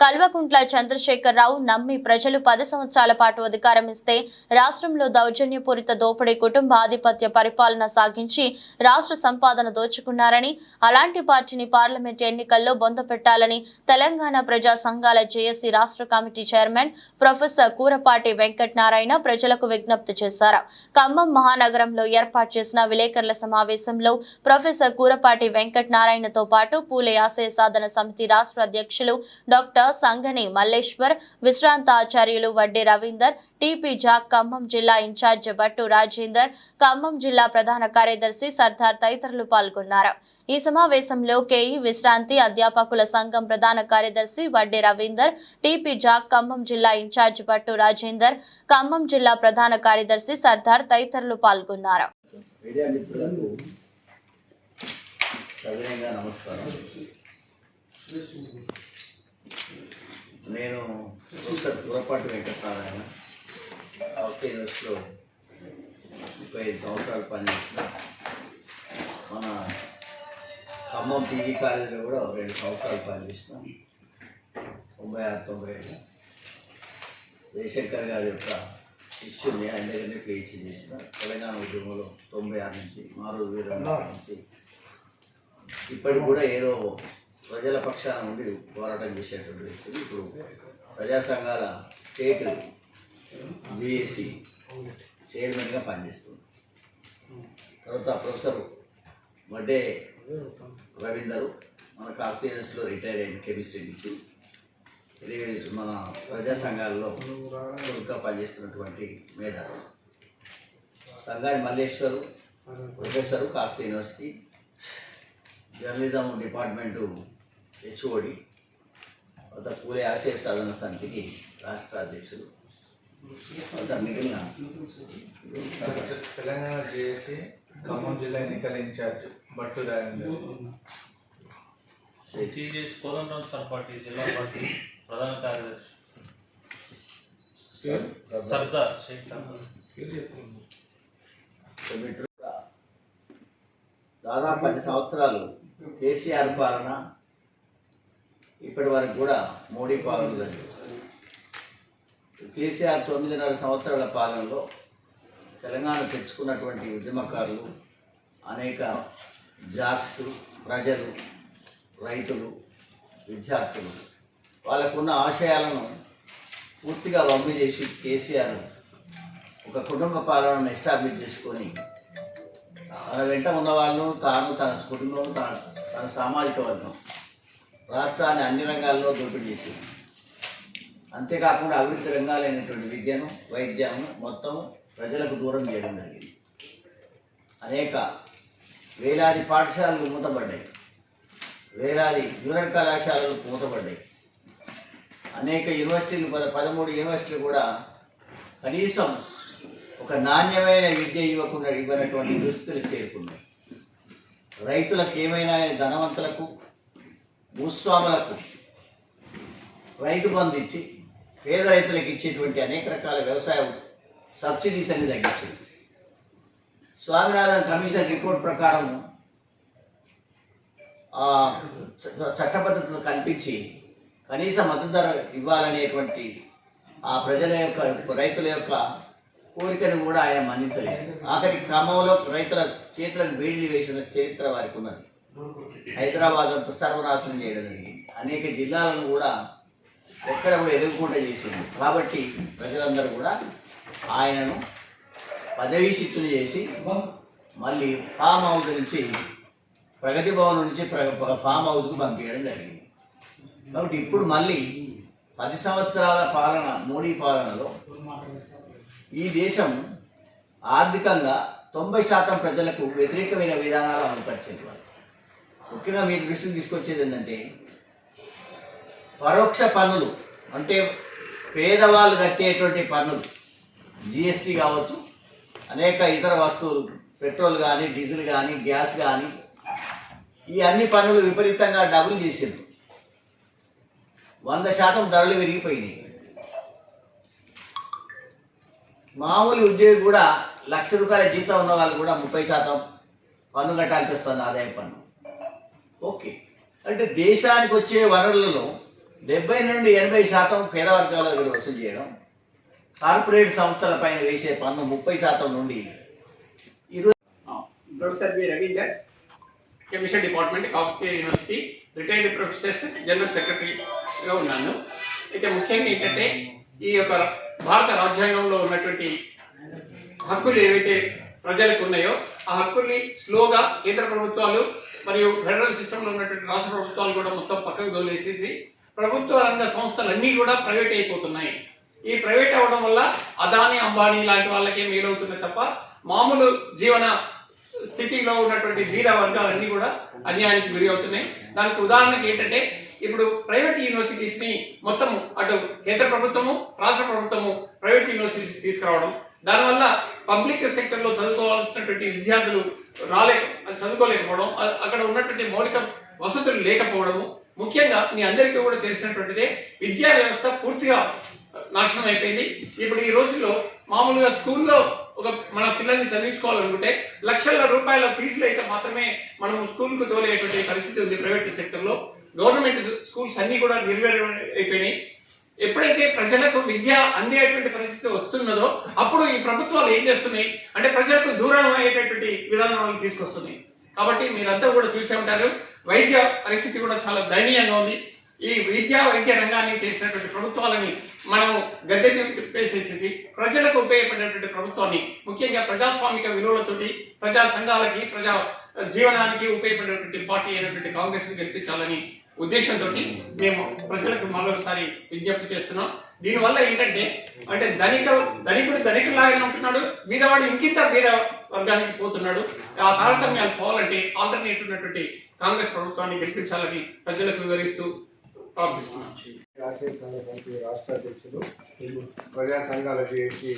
కల్వకుంట్ల చంద్రశేఖరరావు నమ్మి ప్రజలు పది సంవత్సరాల పాటు అధికారం ఇస్తే రాష్ట్రంలో దౌర్జన్యపూరిత దోపిడీ కుటుంబ ఆధిపత్య పరిపాలన సాగించి రాష్ట్ర సంపాదన దోచుకున్నారని అలాంటి పార్టీని పార్లమెంట్ ఎన్నికల్లో బొందపెట్టాలని తెలంగాణ ప్రజా సంఘాల జేఏసీ రాష్ట్ర committee chairman professor Kurapati Venkatanarayana ప్రజలకు విజ్ఞప్తి చేశారు. ఖమ్మం మహానగరంలో ఏర్పాటు చేసిన విలేకరుల సమావేశంలో ప్రొఫెసర్ కూరపాటి వెంకటనారాయణతో పాటు పూలే ఆశయ సాధన సమితి రాష్ట్ర అధ్యక్షులు డాక్టర్ సంగని మల్లేశ్వర్ విశ్రాంత ఆచార్యులు వడ్డి రవీందర్ టిపి జాక్ ఖమ్మం జిల్లా ఇన్ఛార్జ్ భట్టు రాజేందర్ ఖమ్మం జిల్లా ప్రధాన కార్యదర్శి సర్దార్ తదితరులు పాల్గొన్నారు. ఈ సమావేశంలో కేఈ విశ్రాంతి అధ్యాపకుల సంఘం ప్రధాన కార్యదర్శి వడ్డి రవీందర్ టిపి జాక్ ఖమ్మం జిల్లా ఇన్ఛార్జ్ భట్టు రాజేందర్ ఖమ్మం జిల్లా ప్రధాన కార్యదర్శి సర్దార్ తదితరులు పాల్గొన్నారు. నమస్కారం. నేను ప్రొఫెసర్ పొరపాటు వెంకటనారాయణ ఆఫ్టర్ యూనివర్సిటీలో ముప్పై ఐదు సంవత్సరాలు పనిచేసిన మన ఖమ్మం పీజీ కాలేజీలో కూడా రెండు సంవత్సరాలు పనిచేసిన తొంభై ఆరు తొంభై ఏడు జయశంకర్ గారి యొక్క శిష్యుని ఆయన దగ్గరనే పిహెచ్డి చేసిన తెలంగాణ ఉద్యమంలో తొంభై ఆరు నుంచి మారు వీరన్న నుంచి ఇప్పటికి కూడా ఏదో ప్రజల పక్షాన నుండి పోరాటం చేసేటువంటి వ్యక్తులు ఇప్పుడు ప్రజా సంఘాల స్టేట్ బిఎస్సి చైర్మన్గా పనిచేస్తుంది తర్వాత ప్రొఫెసర్ వడ్డే రవీందర్ మన కాకతీయ యూనివర్సిటీలో రిటైర్ అయిన కెమిస్ట్రీ నుంచి మన ప్రజా సంఘాలలో ఇంకా పనిచేస్తున్నటువంటి మేధావి సంఘాని Malleshwar professor Kakatiya university journalism department HOD తర్వాత పూలే ఆశయ సాధన సమితికి రాష్ట్ర అధ్యక్షులు. మిగిలిన తెలంగాణ జేఏసీ ఖమ్మం జిల్లా ఎన్నికల incharge Bhattu Rajender TGS Kodandaram sir party జిల్లా పార్టీ ప్రధాన కార్యదర్శి. సర్దార్ షేక్ దాదాపు పది సంవత్సరాలు కేసీఆర్ పాలన ఇప్పటి వరకు కూడా మోడీ పాలన జరిగింది కేసీఆర్ తొమ్మిదిన్నర సంవత్సరాల పాలనలో తెలంగాణ తెచ్చుకున్నటువంటి ఉద్యమకారులు అనేక జాక్స్ ప్రజలు రైతులు విద్యార్థులు వాళ్ళకున్న ఆశయాలను పూర్తిగా వమ్మి చేసి కేసీఆర్ ఒక కుటుంబ పాలనను ఎస్టాబ్లిష్ చేసుకొని తన వెంట ఉన్నవాళ్ళు తాను తన కుటుంబం తన తన సామాజిక వర్గం. రాష్ట్రాన్ని అన్ని రంగాల్లో దోపిడీ చేసింది. అంతేకాకుండా అభివృద్ధి రంగాలైనటువంటి విద్యను వైద్యాన్ని మొత్తం ప్రజలకు దూరం చేయడం జరిగింది. అనేక వేలాది పాఠశాలలు మూతపడ్డాయి. వేలాది జూనియర్ కళాశాలలు మూతపడ్డాయి. అనేక యూనివర్సిటీలు పద పదమూడు యూనివర్సిటీలు కూడా కనీసం ఒక నాణ్యమైన విద్య ఇవ్వకుండా ఇవ్వనటువంటి దుస్తులు చేరుకున్నాయి. రైతులకు ఏమైనా ధనవంతులకు భూస్వాములకు రైతు బంధు ఇచ్చి పేద రైతులకు ఇచ్చేటువంటి అనేక రకాల వ్యవసాయ సబ్సిడీస్ అన్ని తగ్గించింది. స్వామినాథన్ కమిషన్ రిపోర్ట్ ప్రకారం ఆ, చ- కల్పించి కనీస మద్దతు ధర ఇవ్వాలనేటువంటి ఆ ప్రజల యొక్క రైతుల యొక్క కోరికను కూడా ఆయన మన్నించలేదు. ఆఖరి క్రమంలో రైతుల చేతులకు వేడిని వేసిన చరిత్ర వారికి ఉన్నది. హైదరాబాద్ అంతా సర్వనాశనం చేయడం జరిగింది. అనేక జిల్లాలను కూడా ఎక్కడ కూడా ఎదుర్కొంటే చేసింది. కాబట్టి ప్రజలందరూ కూడా ఆయనను పదవీశిత్తులు చేసి మళ్ళీ ఫామ్ హౌస్ నుంచి ప్రగతి భవన్ నుంచి ప్ర- ఫామ్ హౌస్కు పంపించడం జరిగింది. కాబట్టి ఇప్పుడు మళ్ళీ పది సంవత్సరాల పాలన మోడీ పాలనలో ఈ దేశం ఆర్థికంగా తొంభై శాతం ప్రజలకు వ్యతిరేకమైన విధానాలు అమలుపరిచేది వాళ్ళు. ముఖ్యంగా మీ దృష్టికి తీసుకొచ్చేది ఏంటంటే పరోక్ష పన్నులు అంటే పేదవాళ్ళు కట్టేటువంటి పన్నులు జిఎస్టీ కావచ్చు అనేక ఇతర వస్తువులు పెట్రోల్ కానీ డీజిల్ కానీ గ్యాస్ కానీ ఈ అన్ని పన్నులు విపరీతంగా డబుల్ చేసింది వంద శాతం ధరలు పెరిగిపోయినాయి మామూలు ఉద్యోగి కూడా లక్ష రూపాయల జీతం ఉన్న వాళ్ళు కూడా ముప్పై శాతం పన్ను కట్టాల్సి వస్తుంది ఆదాయ పన్ను. ఓకే. అంటే దేశానికి వచ్చే వనరులలో డెబ్బై నుండి ఎనభై శాతం పేద వర్గాల దగ్గర వసూలు చేయడం కార్పొరేట్ సంస్థల పైన వేసే పన్ను ముప్పై శాతం నుండి professor B Ravinder chemistry department Kakatiya university retired professors general సెక్రటరీగా ఉన్నాను. అయితే ముఖ్యంగా ఏంటంటే ఈ యొక్క భారత రాజ్యాంగంలో ఉన్నటువంటి హక్కులు ఏవైతే ప్రజలకు ఉన్నాయో ఆ హక్కుల్ని స్లోగా కేంద్ర ప్రభుత్వాలు మరియు ఫెడరల్ సిస్టంలో ఉన్నటువంటి రాష్ట్ర ప్రభుత్వాలు కూడా మొత్తం పక్కకు దోలేసేసి ప్రభుత్వ రంగ సంస్థలన్నీ కూడా ప్రైవేట్ అయిపోతున్నాయి. ఈ ప్రైవేట్ అవ్వడం వల్ల అదాని అంబానీ లాంటి వాళ్ళకే మేలవుతుంది తప్ప మామూలు జీవన స్థితిలో ఉన్నటువంటి బీద వర్గాలన్నీ కూడా అన్యాయానికి గురి అవుతున్నాయి. దానికి ఉదాహరణకి ఏంటంటే ఇప్పుడు ప్రైవేట్ యూనివర్సిటీస్ని మొత్తం అటు కేంద్ర ప్రభుత్వము రాష్ట్ర ప్రభుత్వము ప్రైవేట్ యూనివర్సిటీస్ తీసుకురావడం దానివల్ల పబ్లిక్ సెక్టర్లో ఉన్నటువంటి విద్యార్థులు రాలేక చదువుకోలేకపోవడం అక్కడ ఉన్నటువంటి మౌలిక వసతులు లేకపోవడము ముఖ్యంగా మీ అందరికీ కూడా తెలిసినటువంటిదే విద్యా వ్యవస్థ పూర్తిగా నాశనం అయిపోయింది. ఇప్పుడు ఈ రోజుల్లో మామూలుగా స్కూల్లో ఒక మన పిల్లల్ని చదివించుకోవాలనుకుంటే లక్షల రూపాయల ఫీజులు అయితే మాత్రమే మనం స్కూల్కు తోలేటువంటి పరిస్థితి ఉంది ప్రైవేట్ సెక్టర్లో. గవర్నమెంట్ స్కూల్స్ అన్ని కూడా నిర్వీర్యం అయిపోయినాయి. ఎప్పుడైతే ప్రజలకు విద్య అందేటువంటి పరిస్థితి వస్తున్నదో అప్పుడు ఈ ప్రభుత్వాలు ఏం చేస్తున్నాయి? అంటే ప్రజలకు దూరం అయ్యేటటువంటి విధానాలను తీసుకొస్తున్నాయి. కాబట్టి మీరంతా కూడా చూసే ఉంటారు వైద్య పరిస్థితి కూడా చాలా దయనీయంగా ఉంది. ఈ విద్యా వైద్య రంగాన్ని చేసినటువంటి ప్రభుత్వాలని మనము గద్దె తిప్పేసేసి ప్రజలకు ఉపయోగపడేటువంటి ప్రభుత్వాన్ని ముఖ్యంగా ప్రజాస్వామిక విలువలతోటి ప్రజా సంఘాలకి ప్రజా జీవనానికి ఉపయోగపడేటువంటి పార్టీ అయినటువంటి కాంగ్రెస్ గెలిపించాలని ఉద్దేశంతో మేము ప్రజలకు మరోసారి విజ్ఞప్తి చేస్తున్నాం. దీనివల్ల ఏంటంటే అంటే ధనిక ధనికుడు ధనికులాగానే ఉంటున్నాడు మీదవాడు ఇంకింత బీద వర్గానికి పోతున్నాడు. ఆ తారతమ్యాలు పోవాలంటే ఆల్టర్నేట్ ఉన్నటువంటి కాంగ్రెస్ ప్రభుత్వాన్ని గెలిపించాలని ప్రజలకు వివరిస్తూ ప్రార్థిస్తున్నాం. రాష్ట్ర అధ్యక్షులు ప్రజా సంఘాల జేఏసీ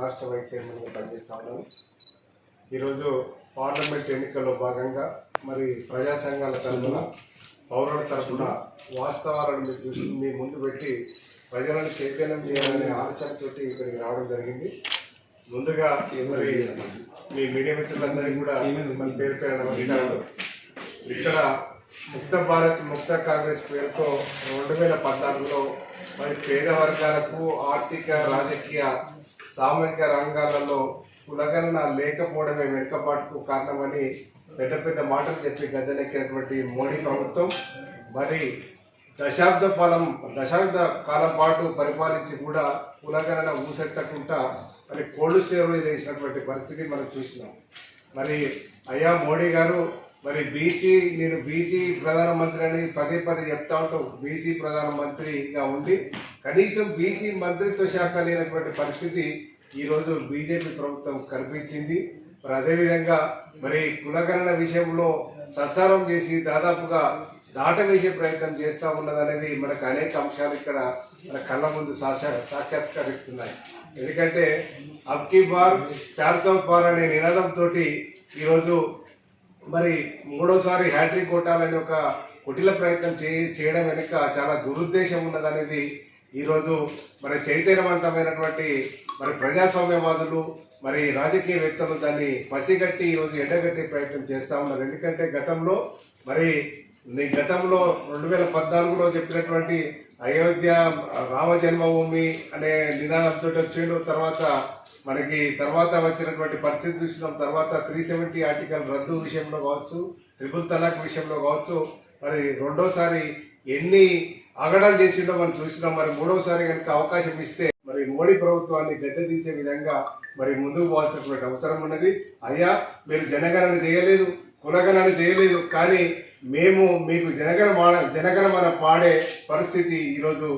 రాష్ట్ర వైస్ చైర్మన్గా పనిచేస్తా ఉన్నాను ఈరోజు పార్లమెంట్ ఎన్నికల్లో భాగంగా మరి ప్రజా సంఘాల తరఫున పౌరుల తరఫున వాస్తవాలను మీ దృష్టి మీ ముందు పెట్టి ప్రజలను చైతన్యం చేయాలనే ఆలోచనతోటి ఇక్కడికి రావడం జరిగింది. ముందుగా మరి మీ మీడియా మిత్రులందరికీ కూడా మన పేరు పేరు నమస్కారాలు. ఇక్కడ ముక్త భారత్ ముక్త కాంగ్రెస్ పేరుతో రెండు వేల పద్నాలుగులో మరి పేద వర్గాలకు ఆర్థిక రాజకీయ సామాజిక రంగాలలో కులగణన లేకపోవడమే వెనుకబాటుకు కారణమని పెద్ద పెద్ద మాటలు చెప్పి గద్దెనెక్కినటువంటి మోడీ ప్రభుత్వం మరి దశాబ్ద కాలం దశాబ్ద కాలం పాటు పరిపాలించి కూడా కులగణన ఊసెత్తకుండా మరి కోల్డ్ స్టోరేజ్ చేసినటువంటి పరిస్థితి మనం చూసినాం. మరి అయ్యా మోడీ గారు మరి బీసీ నేను బీసీ ప్రధానమంత్రి అని పదే పదే చెప్తా ఉంటాం బీసీ ప్రధానమంత్రిగా ఉండి కనీసం బీసీ మంత్రిత్వ శాఖ లేనటువంటి పరిస్థితి ఈరోజు బీజేపీ ప్రభుత్వం కల్పించింది. మరి అదేవిధంగా మరి కులగణన విషయంలో సత్సారం చేసి దాదాపుగా దాట వేసే ప్రయత్నం చేస్తూ ఉన్నదనేది మనకు అనేక అంశాలు ఇక్కడ మన కళ్ళ ముందు సాక్షా సాక్షాత్కరిస్తున్నాయి. ఎందుకంటే అబ్కి బార్ చార్సవ్ బార్ అనే నినాదంతో ఈరోజు మరి మూడోసారి హ్యాట్రిక్ కొట్టాలని ఒక కుటిల ప్రయత్నం చే చేయడం వెనుక చాలా దురుద్దేశం ఉన్నదనేది ఈరోజు మరి చైతన్యవంతమైనటువంటి మరి ప్రజాస్వామ్యవాదులు మరి రాజకీయవేత్తలు దాన్ని పసిగట్టి ఈరోజు ఎండగట్టే ప్రయత్నం చేస్తూ ఉన్నారు. ఎందుకంటే గతంలో మరి గతంలో రెండు వేల పద్నాలుగులో చెప్పినటువంటి అయోధ్య రామ జన్మభూమి అనే నినాదంతో వచ్చిండు. తర్వాత మనకి తర్వాత వచ్చినటువంటి పరిస్థితి చూసినాం. తర్వాత త్రీ సెవెంటీ ఆర్టికల్ రద్దు విషయంలో కావచ్చు ట్రిపుల్ తలాక్ విషయంలో కావచ్చు మరి రెండోసారి ఎన్ని అగడాలు చేసిండో మనం చూసినాం. మరి మూడోసారి కనుక అవకాశం ఇస్తే మోడీ ప్రభుత్వాన్ని గద్దెదించే విధంగా మరి ముందుకు పోవాల్సినటువంటి అవసరం ఉన్నది. అయ్యా మీరు జనగణన చేయలేదు కులగణన చేయలేదు కానీ మేము మీకు జనగణ జనగణమన పాడే పరిస్థితి ఈరోజు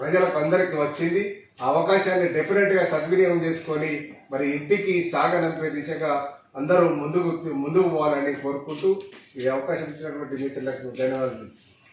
ప్రజలకు అందరికీ వచ్చింది. ఆ అవకాశాన్ని డెఫినెట్గా సద్వినియోగం చేసుకొని మరి ఇంటికి సాగనంపే దిశగా అందరూ ముందుకు ముందుకు పోవాలని కోరుకుంటూ ఈ అవకాశం ఇచ్చినటువంటి మిత్రులకు ధన్యవాదాలు.